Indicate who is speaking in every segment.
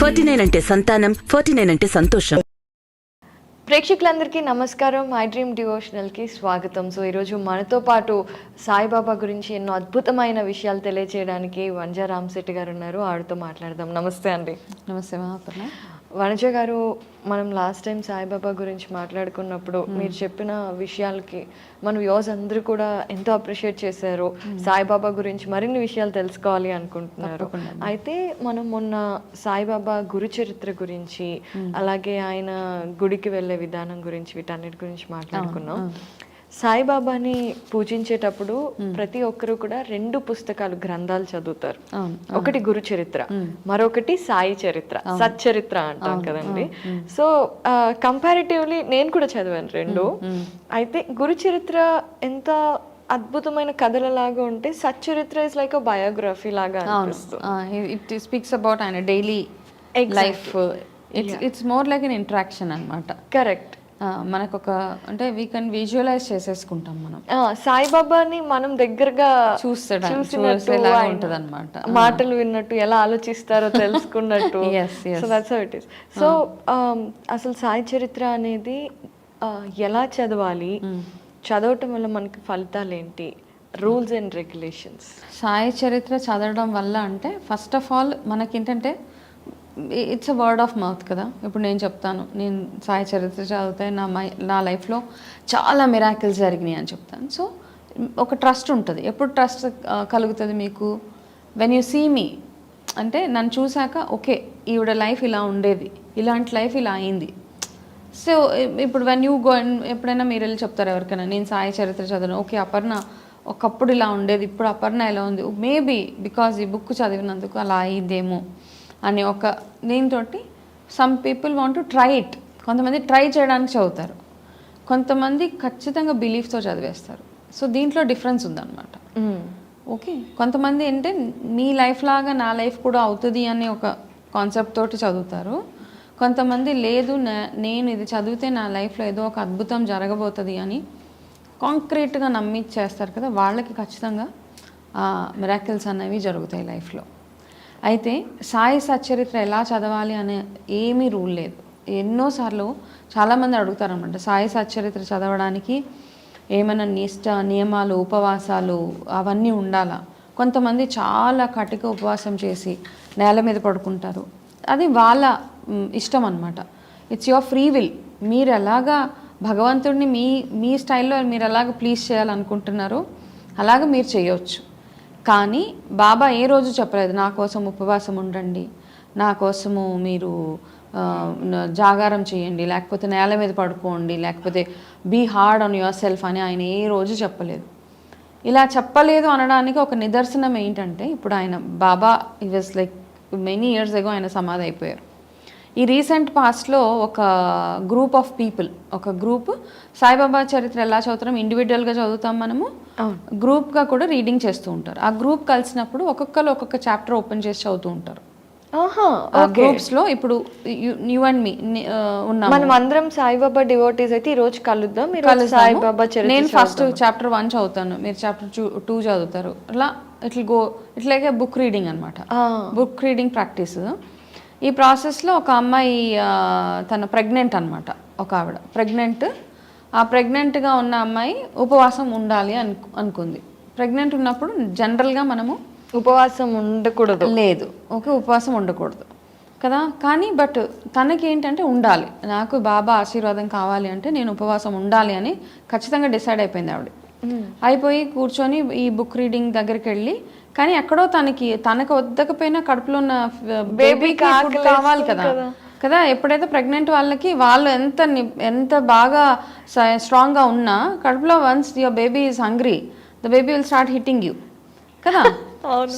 Speaker 1: Forty nine అంటే సంతానం forty nine అంటే సంతోషం.
Speaker 2: ప్రేక్షకులందరికీ నమస్కారం. మై డ్రీమ్ డివోషనల్కి స్వాగతం. సో ఈరోజు మనతో పాటు సాయిబాబా గురించి ఎన్నో అద్భుతమైన విషయాలు తెలియజేయడానికి వంజా రామశెట్టి గారు ఉన్నారు. ఆవిడతో మాట్లాడదాం. నమస్తే అండి.
Speaker 3: నమస్తే మహాపర్ణ
Speaker 2: వనజ గారు మనం లాస్ట్ టైం సాయిబాబా గురించి మాట్లాడుకున్నప్పుడు మీరు చెప్పిన విషయాలకి మన వ్యూస్ అందరూ కూడా ఎంతో అప్రిషియేట్ చేశారు. సాయిబాబా గురించి మరిన్ని విషయాలు తెలుసుకోవాలి అనుకుంటున్నారు. అయితే మనం మొన్న సాయిబాబా గురు చరిత్ర గురించి అలాగే ఆయన గుడికి వెళ్ళే విధానం గురించి వీటన్నిటి గురించి మాట్లాడుకున్నాం. సాయిబాబాని పూజించేటప్పుడు ప్రతి ఒక్కరు కూడా రెండు పుస్తకాలు గ్రంథాలు చదువుతారు. ఒకటి గురు చరిత్ర మరొకటి సాయి చరిత్ర సచ్చరిత్ర అంటాం కదండి. సో కంపారిటివ్లీ నేను కూడా చదివాను రెండు. అయితే గురు చరిత్ర ఎంత అద్భుతమైన కథలలాగా ఉంటే సచ్చరిత్ర ఇస్ లైక్ బయోగ్రఫీ లాగా
Speaker 3: ఇట్ స్పీక్స్ అబౌట్ ఆయన daily life it's it's more like interaction అనమాట
Speaker 2: కరెక్ట్
Speaker 3: మనకు ఒక అంటే వీ కెన్ విజువలైజ్ చేసేసుకుంటాం మనం.
Speaker 2: సాయిబాబాని మనం దగ్గరగా
Speaker 3: చూస్తాడు ఉంటుంది అనమాట
Speaker 2: మాటలు విన్నట్టు ఎలా ఆలోచిస్తారో తెలుసుకున్నట్టు.
Speaker 3: Yes, yes.
Speaker 2: So that's it is so అసలు సాయి చరిత్ర అనేది ఎలా చదవాలి? చదవటం వల్ల మనకి ఫలితాలు ఏంటి రూల్స్ అండ్ రెగ్యులేషన్స్.
Speaker 3: సాయి చరిత్ర చదవడం వల్ల అంటే ఫస్ట్ ఆఫ్ ఆల్ మనకేంటంటే it's a word of mouth కదా. ఇప్పుడు నేను చెప్తాను. నేను సాయి చరిత్ర చదివితే నా మై నా లైఫ్లో చాలా మిరాకిల్స్ జరిగినాయి అని చెప్తాను. సో ఒక ట్రస్ట్ ఉంటుంది. ఎప్పుడు ట్రస్ట్ కలుగుతుంది మీకు? వెన్ యూ సీ మీ అంటే నన్ను చూశాక ఓకే ఈవిడ లైఫ్ ఇలా ఉండేది. ఇలాంటి లైఫ్ ఇలా అయింది. సో ఇప్పుడు వెన్ యూ గో ఎప్పుడైనా మీరు వెళ్ళి చెప్తారు ఎవరికైనా? నేను సాయి చరిత్ర చదివాను ఓకే అపర్ణ ఒకప్పుడు ఇలా ఉండేది. ఇప్పుడు అపర్ణ ఎలా ఉంది? మేబీ బికాజ్ ఈ బుక్ చదివినందుకు అలా అయ్యిందేమో అని ఒక దీంతో some people want to try it కొంతమంది ట్రై చేయడానికి చదువుతారు. కొంతమంది ఖచ్చితంగా బిలీఫ్తో చదివేస్తారు. సో దీంట్లో డిఫరెన్స్ ఉందన్నమాట. ఓకే? కొంతమంది అంటే మీ లైఫ్ లాగా నా లైఫ్ కూడా అవుతుంది అనే ఒక కాన్సెప్ట్ తోటి చదువుతారు. కొంతమంది లేదు నా- నేను ఇది చదివితే నా లైఫ్లో ఏదో ఒక అద్భుతం జరగబోతుంది అని కాంక్రీట్గా నమ్మి చేస్తారు కదా వాళ్ళకి ఖచ్చితంగా మిరాకిల్స్ అనేవి జరుగుతాయి లైఫ్లో అయితే సాయి సచ్చరిత్ర ఎలా చదవాలి అనే ఏమీ రూల్ లేదు. ఎన్నోసార్లు చాలామంది అడుగుతారనమాట సాయి సచ్చరిత్ర చదవడానికి ఏమైనా నిష్ట నియమాలు ఉపవాసాలు అవన్నీ ఉండాలా? కొంతమంది చాలా కటిక ఉపవాసం చేసి నేల మీద పడుకుంటారు. అది వాళ్ళ ఇష్టం అనమాట ఇట్స్ యువర్ ఫ్రీ విల్ మీరు ఎలాగా భగవంతుడిని మీ మీ స్టైల్లో మీరు ఎలాగ ప్లీజ్ చేయాలనుకుంటున్నారో అలాగ మీరు చేయవచ్చు కానీ బాబా ఏ రోజు చెప్పలేదు నా కోసం ఉపవాసం ఉండండి నా కోసము మీరు జాగారం చేయండి లేకపోతే నేల మీద పడుకోండి లేకపోతే be hard on yourself అని ఆయన ఏ రోజు చెప్పలేదు. ఇలా చెప్పలేదు అనడానికి ఒక నిదర్శనం ఏంటంటే ఇప్పుడు ఆయన బాబా ఈ was like many years ago ఆయన సమాధి అయిపోయారు. ఈ రీసెంట్ పాస్ట్లో ఒక గ్రూప్ ఆఫ్ పీపుల్ ఒక గ్రూప్ సాయిబాబా చరిత్ర ఎలా చదువుతాం? ఇండివిజువల్గా చదువుతాం మనము? గ్రూప్గా కూడా రీడింగ్ చేస్తూ ఉంటారు. ఆ గ్రూప్ కలిసినప్పుడు ఒక్కొక్కరు ఒక్కొక్క చాప్టర్ ఓపెన్ చేసి చదువుతూ ఉంటారు.
Speaker 2: ఆహా
Speaker 3: ఆ గ్రూప్స్లో ఇప్పుడు యు అండ్ మీ ఉన్నాం
Speaker 2: మనం అందరం సాయిబాబా డివోటీస్ అయితే ఈ రోజు కలుద్దాం. మీరు. సాయిబాబా చరిత్ర
Speaker 3: నేను ఫస్ట్ చాప్టర్ వన్ చదువుతాను. మీరు చాప్టర్ టూ చదువుతారు. అలా ఇట్లా గో ఇట్లాగే బుక్ రీడింగ్ అనమాట బుక్ రీడింగ్ ప్రాక్టీస్. ఈ ప్రాసెస్లో ఒక అమ్మాయి తన ప్రెగ్నెంట్ అనమాట ఒక ఆవిడ. ప్రెగ్నెంట్ ఆ ప్రెగ్నెంట్గా ఉన్న అమ్మాయి ఉపవాసం ఉండాలి అను అనుకుంది. ప్రెగ్నెంట్ ఉన్నప్పుడు జనరల్గా మనము
Speaker 2: ఉపవాసం ఉండకూడదు.
Speaker 3: లేదు ఓకే ఉపవాసం ఉండకూడదు. కదా? కానీ బట్ తనకి ఏంటంటే ఉండాలి. నాకు బాబా ఆశీర్వాదం కావాలి అంటే నేను ఉపవాసం ఉండాలి అని ఖచ్చితంగా డిసైడ్ అయిపోయింది ఆవిడ. అయిపోయి కూర్చొని ఈ బుక్ రీడింగ్ దగ్గరికి వెళ్ళి కానీ ఎక్కడో తనకి తనకు వద్దకపోయినా కడుపులో ఉన్న ఫుడ్ కావాలి కదా. కదా? ఎప్పుడైతే ప్రెగ్నెంట్ వాళ్ళకి వాళ్ళు ఎంత ని- ఎంత బాగా స్ట్రాంగ్గా ఉన్నా కడుపులో once your baby is hungry the baby will start hitting you కదా?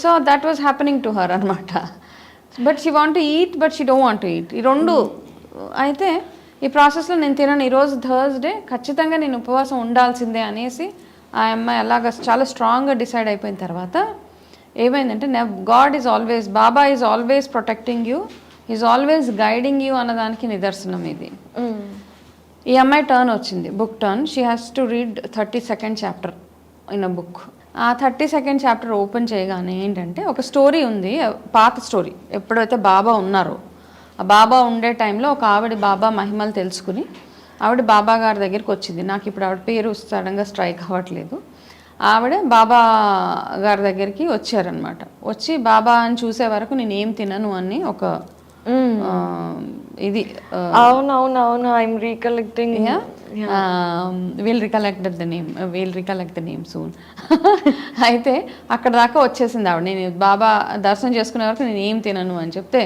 Speaker 3: So that was happening to her అనమాట but she want eat but she don't want eat ఈ రెండు అయితే ఈ ప్రాసెస్లో నేను తినను. ఈరోజు థర్స్డే ఖచ్చితంగా నేను ఉపవాసం ఉండాల్సిందే అనేసి ఆ అమ్మాయి అలాగ చాలా స్ట్రాంగ్గా డిసైడ్ అయిపోయిన తర్వాత ఏమైందంటే God is always Baba is always protecting you is always guiding you అన్నదానికి నిదర్శనం ఇది. ఈ అమ్మాయి టర్న్ వచ్చింది book turn she has to read thirty second chapter in a book ఆ థర్టీ సెకండ్ చాప్టర్ ఓపెన్ చేయగానే ఏంటంటే ఒక స్టోరీ ఉంది పాత స్టోరీ ఎప్పుడైతే బాబా ఉన్నారో ఆ బాబా ఉండే టైంలో ఒక ఆవిడ బాబా మహిమలు తెలుసుకుని ఆవిడ బాబా గారి దగ్గరికి వచ్చింది. నాకు ఇప్పుడు ఆవిడ పేరు సడన్గా స్ట్రైక్ అవ్వట్లేదు. ఆవిడ బాబా గారి దగ్గరికి వచ్చారనమాట వచ్చి బాబా అని చూసే వరకు నేను ఏం తినను అని ఒక ఇది
Speaker 2: అవును అవును అవును I'm recollecting
Speaker 3: will recollect the name will recollect the name soon అయితే అక్కడ దాకా వచ్చేసింది ఆవిడ. నేను బాబా దర్శనం చేసుకునే వరకు నేను ఏం తినను అని చెప్తే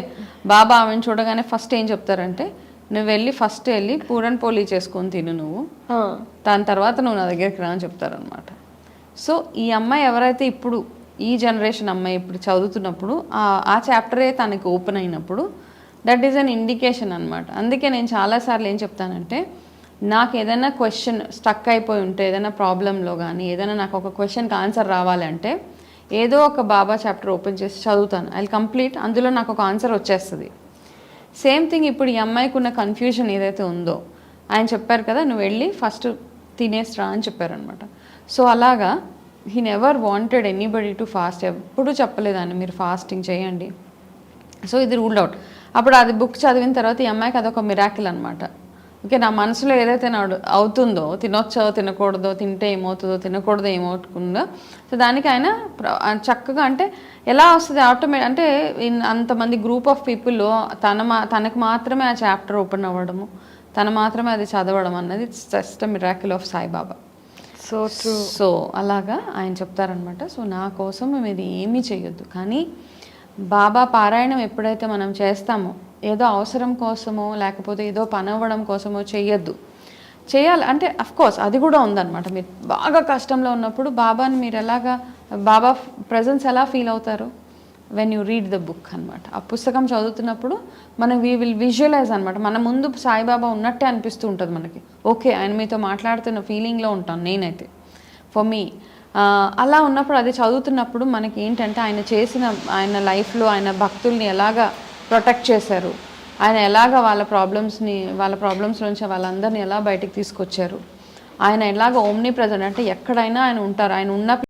Speaker 3: బాబా ఆమెను చూడగానే ఫస్ట్ ఏం చెప్తారంటే నువ్వు వెళ్ళి ఫస్ట్ వెళ్ళి పూరన్ పోలీ చేసుకొని తిను నువ్వు. దాని తర్వాత నువ్వు నా దగ్గరికి రా అని చెప్తారనమాట సో ఈ అమ్మాయి ఎవరైతే ఇప్పుడు ఈ జనరేషన్ అమ్మాయి ఇప్పుడు చదువుతున్నప్పుడు ఆ చాప్టరే తనకి ఓపెన్ అయినప్పుడు దట్ ఈస్ అన్ ఇండికేషన్ అనమాట అందుకే నేను చాలాసార్లు ఏం చెప్తానంటే నాకు ఏదైనా క్వశ్చన్ స్టక్ అయిపోయి ఉంటే ఏదైనా ప్రాబ్లంలో కానీ ఏదైనా నాకు ఒక క్వశ్చన్కి ఆన్సర్ రావాలంటే ఏదో ఒక బాబా చాప్టర్ ఓపెన్ చేసి చదువుతాను. ఐ కంప్లీట్ అందులో నాకు ఒక ఆన్సర్ వచ్చేస్తుంది. సేమ్ థింగ్ ఇప్పుడు ఈ అమ్మాయికి ఉన్న కన్ఫ్యూజన్ ఏదైతే ఉందో ఆయన చెప్పారు కదా నువ్వు వెళ్ళి ఫస్ట్ తినేసిరా అని చెప్పారనమాట సో అలాగా he never wanted anybody to fast ఎప్పుడు చెప్పలేదాన్ని మీరు ఫాస్టింగ్ చేయండి. సో ఇది రూల్డ్ అవుట్ అప్పుడు అది బుక్ చదివిన తర్వాత ఈ అమ్మాయికి అదొక మిరాకిల్ అనమాట ఓకే నా మనసులో ఏదైతే నా అవుతుందో తినొచ్చో తినకూడదో తింటే ఏమవుతుందో తినకూడదో ఏమవుతుందో సో దానికి ఆయన చక్కగా అంటే ఎలా వస్తుంది ఆటోమేట్ అంటే ఇన్ అంతమంది గ్రూప్ ఆఫ్ పీపుల్లో తన మా తనకు మాత్రమే ఆ చాప్టర్ ఓపెన్ అవ్వడము తను మాత్రమే అది చదవడం అన్నది it's just miracle of Saibaba
Speaker 2: so
Speaker 3: so అలాగా ఆయన చెప్తారనమాట సో నా కోసం మీరు ఏమీ చేయొద్దు కానీ బాబా పారాయణం ఎప్పుడైతే మనం చేస్తామో ఏదో అవసరం కోసమో లేకపోతే ఏదో పని అవ్వడం కోసమో చేయొద్దు చేయాలి అంటే కోర్స్ అది కూడా ఉందన్నమాట. మీరు బాగా కష్టంలో ఉన్నప్పుడు బాబాని మీరు ఎలాగా బాబా ప్రజెన్స్ ఎలా ఫీల్ అవుతారు? When you read the book అనమాట ఆ పుస్తకం చదువుతున్నప్పుడు మనం వీ విల్ విజువలైజ్ అనమాట మన ముందు సాయిబాబా ఉన్నట్టే అనిపిస్తూ ఉంటుంది మనకి. ఓకే ఆయన మీతో మాట్లాడుతున్న ఫీలింగ్లో ఉంటాను నేనైతే. ఫర్ మీ అలా ఉన్నప్పుడు అది చదువుతున్నప్పుడు మనకి ఏంటంటే ఆయన చేసిన ఆయన లైఫ్లో ఆయన భక్తుల్ని ఎలాగా ప్రొటెక్ట్ చేశారు? ఆయన ఎలాగ వాళ్ళ ప్రాబ్లమ్స్ని వాళ్ళ ప్రాబ్లమ్స్ నుంచి వాళ్ళందరినీ ఎలా బయటికి తీసుకొచ్చారు? ఆయన ఎలాగ ఓమ్ని ప్రజెంట్ అంటే ఎక్కడైనా ఆయన ఉంటారు. ఆయన ఉన్న